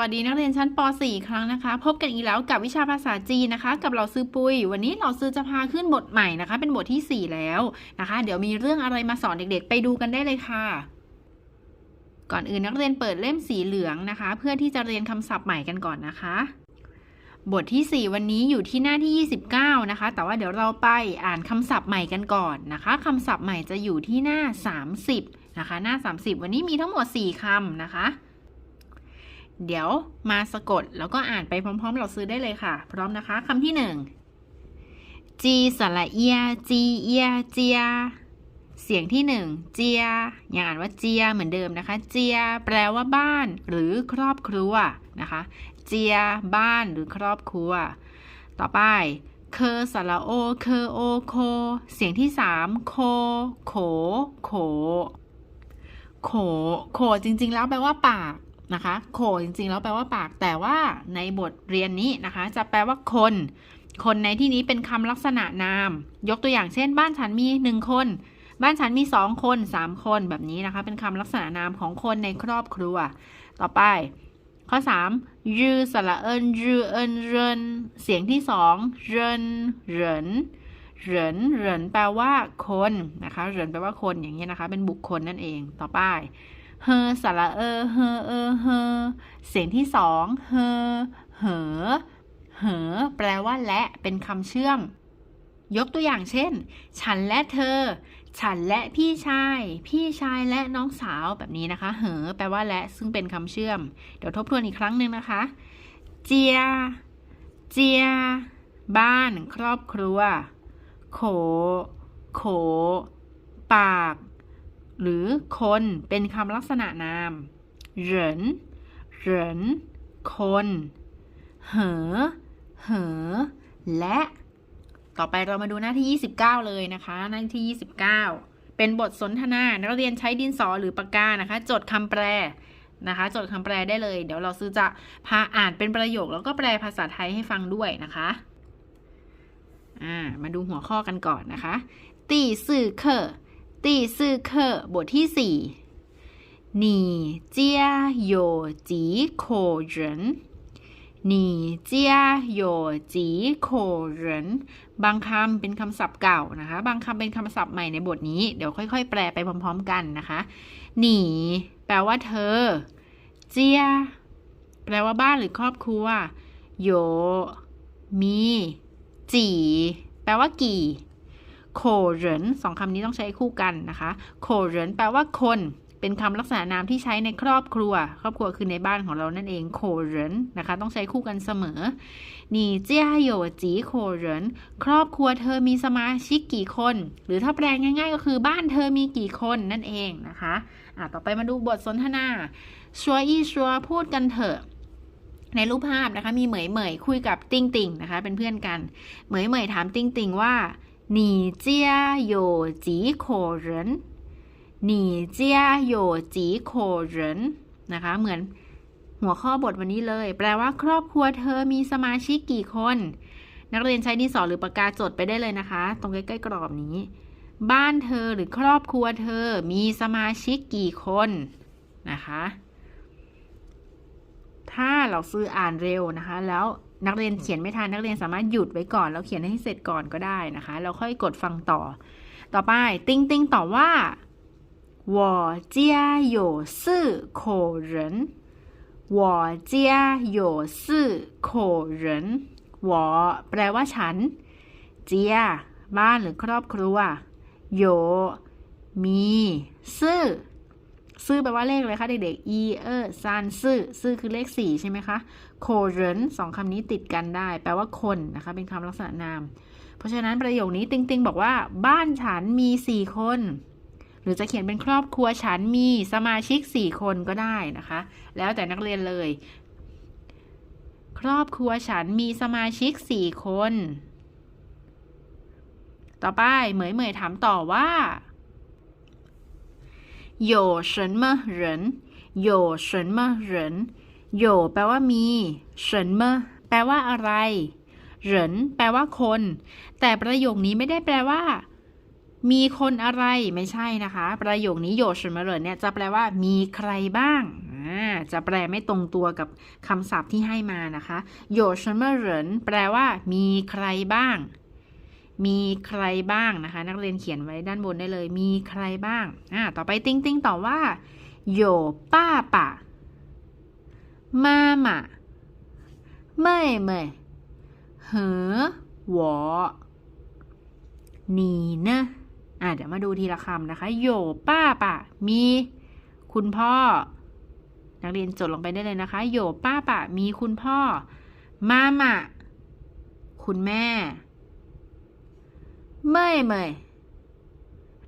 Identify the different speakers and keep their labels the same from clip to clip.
Speaker 1: วัสดีนักเรียนชั้นป .4 ครั้งนะคะ พบกันอีกแล้วกับวิชาภาษาจีนนะคะ กับเราซื้อปุย วันนี้เราซื้อจะพาขึ้นบทใหม่นะคะ เป็นบทที่ 4 แล้วนะคะ เดี๋ยวมีเรื่องอะไรมาสอนเด็กๆ ไปดูกันได้เลยค่ะ ก่อนอื่นนักเรียนเปิดเล่มสีเหลืองนะคะ เพื่อที่จะเรียนคำศัพท์ใหม่กันก่อนนะคะ บทที่ 4 วันนี้อยู่ที่หน้าที่ 29 นะคะ แต่ว่าเดี๋ยวเราไปอ่านคำศัพท์ใหม่กันก่อนนะคะคำศัพท์ใหม่จะอยู่ที่หน้า 30 นะคะ หน้า 30 วันนี้มีทั้งหมด 4คำนะคะ เดี๋ยวมาสะกดแล้วก็อ่านไปพร้อม ๆ เราซื้อได้เลยค่ะ พร้อมนะคะคำที่หนึ่งจีสระเอียจีเอียเจีย เสียงที่หนึ่งเจียยังอ่านว่าเจียเหมือนเดิมนะคะ เจีย แปลว่าบ้านหรือครอบครัวนะคะ เจีย บ้านหรือครอบครัว ต่อไป เคอสระโอ เคโอโค เสียงที่สามโค โข โข โข โขจริง ๆ แล้วแปลว่าปาก นะคะโขจริงๆแล้วแปลว่าปากแต่ว่าในบทเรียนนี้นะคะ จะแปลว่าคน คนในที่นี้เป็นคำลักษณะนาม ยกตัวอย่างเช่น บ้านฉันมีหนึ่งคน บ้านฉันมีสองคนสามคนแบบนี้นะคะ เป็นคำลักษณะนามของคนในครอบครัว ต่อไป ข้อ 3 ยืสระเอินยืเอินเรินเสียงที่สองเรินเหรินเหรินเหรินแปลว่าคนนะคะเหรินแปลว่าคนอย่างนี้นะคะ เป็นบุคคลนั่นเองต่อไป เฮอสระเออเฮอเออเฮอเสียงที่สองเฮอเหอเหอแปลว่าและเป็นคำเชื่อม ยกตัวอย่างเช่น ฉันและเธอ ฉันและพี่ชาย พี่ชายและน้องสาวแบบนี้นะคะ เหอแปลว่าและซึ่งเป็นคำเชื่อม เดี๋ยวทบทวนอีกครั้งหนึ่งนะคะ เจีย เจีย บ้าน ครอบครัว โข โข ปาก หรือคนเป็นคำลักษณะนามเหรินเหรินคนเหอเหอและต่อไปเรามาดูหน้าที่ 29 เลยนะคะ หน้าที่ 29 เป็นบทสนทนานักเรียนใช้ดินสอหรือปากกานะคะ จดคำแปลนะคะ จดคำแปลได้เลย เดี๋ยวเราซื้อจะพาอ่านเป็นประโยค แล้วก็แปลภาษาไทยให้ฟังด้วยนะคะอ่ามาดูหัวข้อกันก่อนนะคะตีสื่อเคอ ตีซื่อเคอบทที่สี่หนีเจียโยจีโคเหรนหนีเจียโจีโคเหรนบางคำเป็นคำศัพท์เก่านะคะ บางคำเป็นคำศัพท์ใหม่ในบทนี้ เดี๋ยวค่อยๆ แปลไปพร้อมๆกันนะคะหนีแปลว่าเธอ เจียแปลว่าบ้านหรือครอบครัวโยมีจีแปลว่ากี่ โคเหรนสองคำนี้ต้องใช้คู่กันนะคะโคเหรนแปลว่าคนเป็นคำลักษณะนามที่ใช้ในครอบครัว ครอบครัวคือในบ้านของเรานั่นเองโคเรนนะคะ ต้องใช้คู่กันเสมอนี่เจ้าโยจีโคเรนครอบครัวเธอมีสมาชิกกี่คน หรือถ้าแปลงง่ายๆ ก็คือบ้านเธอมีกี่คนนั่นเองนะคะอะต่อไปมาดูบทสนทนาชัวอี้ชัวพูดกันเถอะ ในรูปภาพนะคะ มีเหมยเหมยคุยกับติงติงนะคะ เป็นเพื่อนกัน เหมยเหมยถามติงติงว่า 你家有几口人你家有几口人นะคะ เหมือนหัวข้อบทวันนี้เลย แปลว่าครอบครัวเธอมีสมาชิกกี่คน นักเรียนใช้ดินสอหรือปากกาจดไปได้เลยนะคะ ตรงใกล้ๆกรอบนี้ บ้านเธอหรือครอบครัวเธอมีสมาชิกกี่คนนะคะ ถ้าเราซื้ออ่านเร็วนะคะ แล้ว นักเรียนเขียนไม่ทันนักเรียนสามารถหยุดไว้ก่อนแล้วเขียนให้เสร็จก่อนก็ได้นะคะแล้วค่อยกดฟังต่อ ต่อไปติงติงตอบว่า我家有四口人我家有四口人我แปลว่าฉัน เจีย บ้านหรือครอบครัว โย มี ซื่อ ซื่อแปลว่าเลขเลยคะเด็กๆ อีเออซานซื่อซื่อคือเลขสี่ใช่ไหมคะโคเรนสองคำนี้ติดกันได้ แปลว่าคนนะคะ เป็นคำลักษณะนาม เพราะฉะนั้นประโยคนี้ติงติงบอกว่า บ้านฉันมีสี่คน หรือจะเขียนเป็นครอบครัวฉันมีสมาชิกสี่คนก็ได้นะคะ แล้วแต่นักเรียนเลย ครอบครัวฉันมีสมาชิกสี่คน ต่อไปเหมยเหมยถามต่อว่า 有什么人有什么人有แปลว่ามี什么แปลว่าอะไรเหรินแปลว่าคน แต่ประโยคนี้ไม่ได้แปลว่า มีคนอะไรไม่ใช่นะคะ ประโยคนี้โย什么人เนี่ยจะแปลว่ามีใครบ้างอ อ่าจะแปลไม่ตรงตัวกับคำศัพท์ที่ให้มานะคะ有什么人แปลว่า มีใครบ้าง มีใครบ้างนะคะ นักเรียนเขียนไว้ด้านบนได้เลย มีใครบ้างอ่าต่อไปติ้งติ้งต่อว่าโยป้าปะมาม่าเม่เม่เหอหวอนีเนะอ่าเดี๋ยวมาดูทีละคำนะคะโยป้าปะมีคุณพ่อ นักเรียนจดลงไปได้เลยนะคะโยป้าปะมีคุณพ่อ มาม่าคุณแม่ เม่ยเมย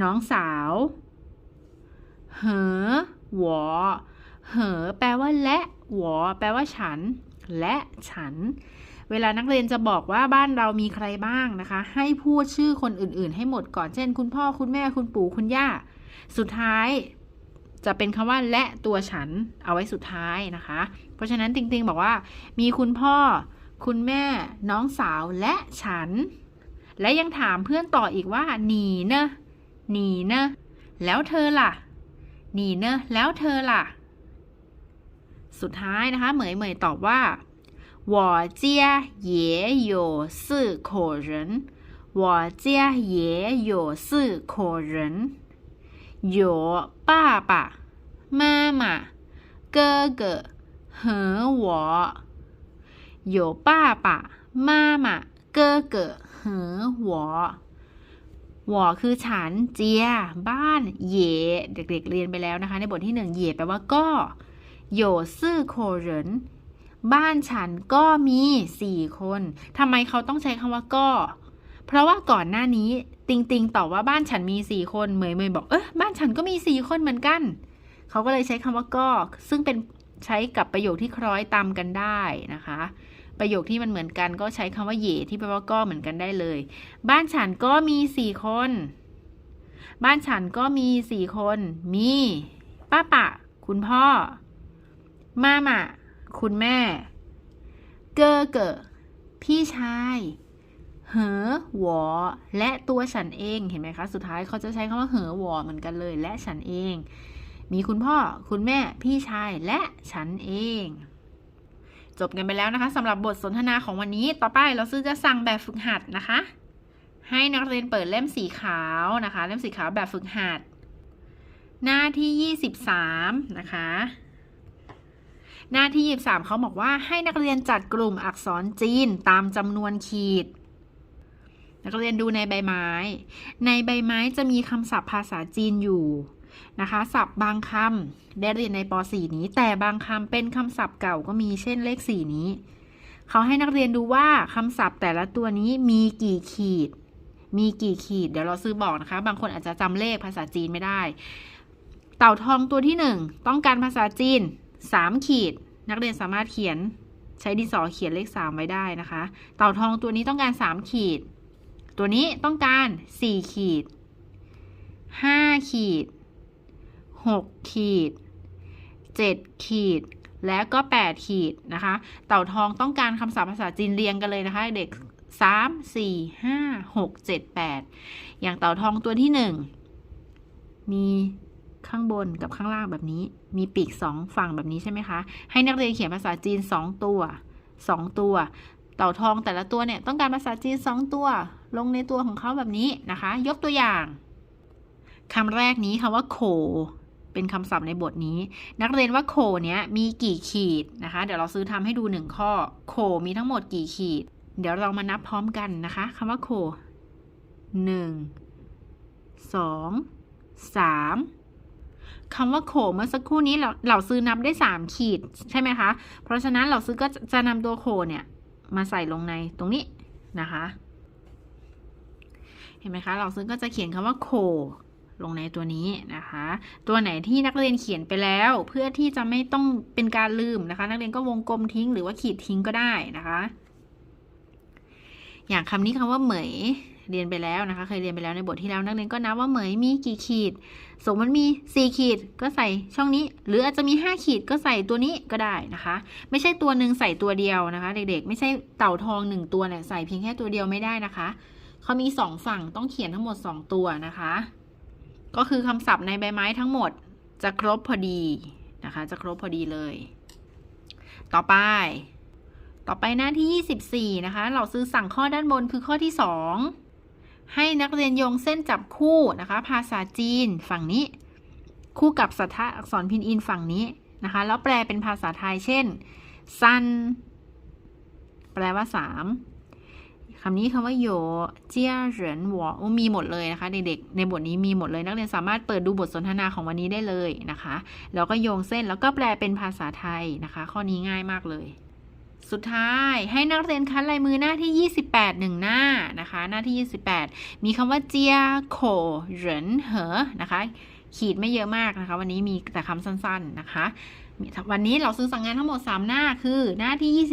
Speaker 1: น้องสาว เหอหวอเหอแปลว่าและหวอแปลว่าฉัน และฉัน เวลานักเรียนจะบอกว่าบ้านเรามีใครบ้างนะคะ ให้พูดชื่อคนอื่น ๆ ให้หมดก่อน เช่น คุณพ่อคุณแม่คุณปู่คุณย่า สุดท้ายจะเป็นคำว่าและตัวฉันเอาไว้สุดท้ายนะคะ เพราะฉะนั้นติงติงบอกว่า มีคุณพ่อ คุณแม่ น้องสาวและฉัน และยังถามเพื่อนต่ออีกว่าหนีเนอะหนีเนอะแล้วเธอล่ะหนีเนอะแล้วเธอล่ะ สุดท้ายนะคะ เหมยเหมยตอบว่า我家也有四口人我家也有四口人有爸爸妈妈哥哥和我有爸爸妈妈哥哥 เหอหัวหัวคือฉันเจีย บ้านเหยเด็กๆเรียนไปแล้วนะคะ ในบทที่หนึ่งเหยแปลว่าก็โยซื่อโคเรนบ้านฉันก็มีสี่คนทำไมเขาต้องใช้คำว่าก็ เพราะว่าก่อนหน้านี้ติงติงตอบว่าบ้านฉันมีสี่คนเหมยเมยบอกเออบ้านฉันก็มีสี่คนเหมือนกัน เขาก็เลยใช้คำว่าก็ ซึ่งเป็นใช้กับประโยคที่คล้อยตามกันได้นะคะ ประโยคที่มันเหมือนกันก็ใช้คำว่าเย่ที่แปลว่าก็เหมือนกันได้เลย บ้านฉันก็มีสี่คน บ้านฉันก็มีสี่คน มี ป้าปะ คุณพ่อ มาม่าคุณแม่ เกอเกอพี่ชายเหอหวอและตัวฉันเองเห็นไหมคะ สุดท้ายเขาจะใช้คำว่าเหอหวอเหมือนกันเลย และฉันเอง มีคุณพ่อ คุณแม่ พี่ชาย และฉันเอง จบกันไปแล้วนะคะสำหรับบทสนทนาของวันนี้ ต่อไปเราซื้อจะสั่งแบบฝึกหัดนะคะ ให้นักเรียนเปิดเล่มสีขาวนะคะ เล่มสีขาวแบบฝึกหัด หน้าที่ 23 นะคะ หน้าที่ 23เขาบอกว่าให้นักเรียนจัดกลุ่มอักษรจีนตามจำนวนขีด นักเรียนดูในใบไม้ ในใบไม้จะมีคำศัพท์ภาษาจีนอยู่ นะคะศัพท์บางคำได้เรียนในป .4 นี้ แต่บางคำเป็นคำศัพท์เก่าก็มีเช่นเลข 4 นี้ เขาให้นักเรียนดูว่าคำศัพท์แต่ละตัวนี้มีกี่ขีด มีกี่ขีด เดี๋ยวเราซื้อบอกนะคะ บางคนอาจจะจำเลขภาษาจีนไม่ได้ เต่าทองตัวที่หนึ่งต้องการภาษาจีนสามขีด นักเรียนสามารถเขียนใช้ดินสอเขียนเลขสามไว้ได้นะคะ เต่าทองตัวนี้ต้องการสามขีด ตัวนี้ต้องการสี่ขีดห้าขีด หกขีดเจ็ดขีด และก็แปดขีดนะคะ เต่าทองต้องการคำศัพท์ภาษาจีนเรียงกันเลยนะคะ เด็กสามสี่ห้าหกเจ็ดแปดอย่างเต่าทองตัวที่หนึ่งมีข้างบนกับข้างล่างแบบนี้ มีปีกสองฝั่งแบบนี้ใช่ไหมคะ ให้นักเรียนเขียนภาษาจีนสองตัวสองตัว เต่าทองแต่ละตัวเนี่ยต้องการภาษาจีนสองตัว ลงในตัวของเขาแบบนี้นะคะ ยกตัวอย่างคำแรกนี้คำว่าโข เป็นคำศัพท์ในบทนี้ นักเรียนว่าโขเนี้ยมีกี่ขีดนะคะ เดี๋ยวเราซื้อทำให้ดูหนึ่งข้อโขมีทั้งหมดกี่ขีด เดี๋ยวเรามานับพร้อมกันนะคะคำว่าโขหนึ่งสองสามคำว่าโขเมื่อสักครู่นี้เราเราซื้อนับได้สามขีดใช่ไหมคะ เพราะฉะนั้นเราซื้อก็จะจะนำตัวโขเนี่ยมาใส่ลงในตรงนี้นะคะ เห็นไหมคะ เราซื้อก็จะเขียนคำว่าโข ลงในตัวนี้นะคะ ตัวไหนที่นักเรียนเขียนไปแล้ว เพื่อที่จะไม่ต้องเป็นการลืมนะคะ นักเรียนก็วงกลมทิ้งหรือว่าขีดทิ้งก็ได้นะคะ อย่างคำนี้คำว่าเหมยเรียนไปแล้วนะคะ เคยเรียนไปแล้วในบทที่แล้วนักเรียนก็นับว่าเหมยมีกี่ขีด สมมติมี 4 ขีดก็ใส่ช่องนี้ หรืออาจจะมี 5 ขีดก็ใส่ตัวนี้ก็ได้นะคะ ไม่ใช่ตัวหนึ่งใส่ตัวเดียวนะคะ เด็กๆ ไม่ใช่เต่าทองหนึ่งตัวเนี่ยใส่เพียงแค่ตัวเดียวไม่ได้นะคะเขามี 2 ฝั่งต้องเขียนทั้งหมด 2 ตัวนะคะ ก็คือคำศัพท์ในใบไม้ทั้งหมดจะครบพอดีนะคะ จะครบพอดีเลย ต่อไป ต่อไปหน้าที่ 24 นะคะ เราซื้อสั่งข้อด้านบนคือข้อที่ 2 ให้นักเรียนโยงเส้นจับคู่นะคะ ภาษาจีนฝั่งนี้ คู่กับสัทธะอักษรพินอินฝั่งนี้นะคะ แล้วแปลเป็นภาษาไทยเช่น ซัน แปลว่า 3 คำนี้คำว่าโยเจียเหรินหวอมีหมดเลยนะคะเด็กๆในบทนี้มีหมดเลย นักเรียนสามารถเปิดดูบทสนทนาของวันนี้ได้เลยนะคะ แล้วก็โยงเส้นแล้วก็แปลเป็นภาษาไทยนะคะ ข้อนี้ง่ายมากเลย สุดท้ายให้นักเรียนคัดลายมือหน้าที่ 28หนึ่งหน้านะคะ หน้าที่ 28 มีคำว่าเจียโขเหรินเหอนะคะ ขีดไม่เยอะมากนะคะ วันนี้มีแต่คำสั้น ๆนะคะวันนี้เราซื้อสั่งงานทั้งหมด 3 หน้าคือหน้าที่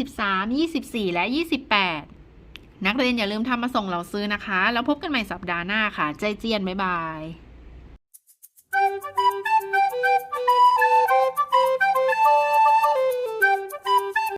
Speaker 1: 23 24 และ 28 นักเรียนอย่าลืมทำมาส่งเราซื้อนะคะ แล้วพบกันใหม่สัปดาห์หน้าค่ะ ใจเจียน บ๊ายบาย